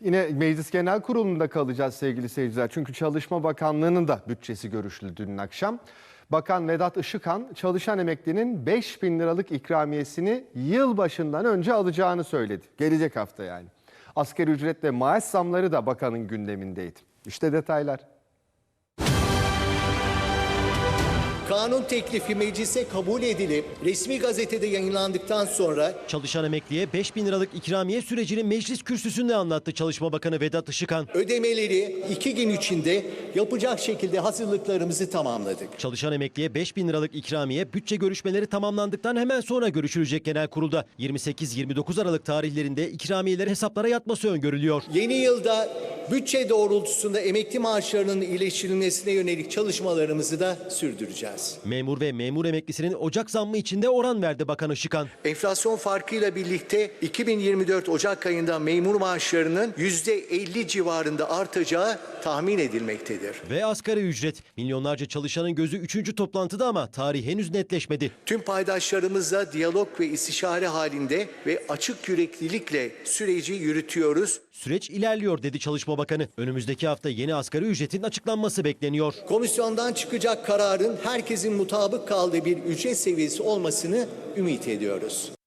Yine Meclis Genel Kurulu'nda kalacağız sevgili seyirciler. Çünkü Çalışma Bakanlığı'nın da bütçesi görüşüldü dün akşam. Bakan Vedat Işıkhan çalışan emeklinin 5 bin liralık ikramiyesini yılbaşından önce alacağını söyledi. Gelecek hafta yani. Asgari ücret ve maaş zamları da bakanın gündemindeydi. İşte detaylar. Kanun teklifi meclise kabul edilip resmi gazetede yayınlandıktan sonra Çalışan emekliye 5 bin liralık ikramiye sürecini meclis kürsüsünde anlattı Çalışma Bakanı Vedat Işıkhan. ödemeleri iki gün içinde yapacak şekilde hazırlıklarımızı tamamladık. Çalışan emekliye 5 bin liralık ikramiye bütçe görüşmeleri tamamlandıktan hemen sonra görüşülecek genel kurulda. 28-29 Aralık tarihlerinde ikramiyeleri hesaplara yatması öngörülüyor. Yeni yılda bütçe doğrultusunda emekli maaşlarının iyileştirilmesine yönelik çalışmalarımızı da sürdüreceğiz. Memur ve memur emeklisinin Ocak zammı içinde oran verdi Bakan Işıkhan. Enflasyon farkıyla birlikte 2024 Ocak ayında memur maaşlarının %50 civarında artacağı tahmin edilmektedir. Ve asgari ücret. Milyonlarca çalışanın gözü 3. toplantıda ama tarih henüz netleşmedi. Tüm paydaşlarımızla diyalog ve istişare halinde ve açık yüreklilikle süreci yürütüyoruz. Süreç ilerliyor dedi Bakanı. Önümüzdeki hafta yeni asgari ücretin açıklanması bekleniyor. Komisyondan çıkacak kararın herkesin mutabık kaldığı bir ücret seviyesi olmasını ümit ediyoruz.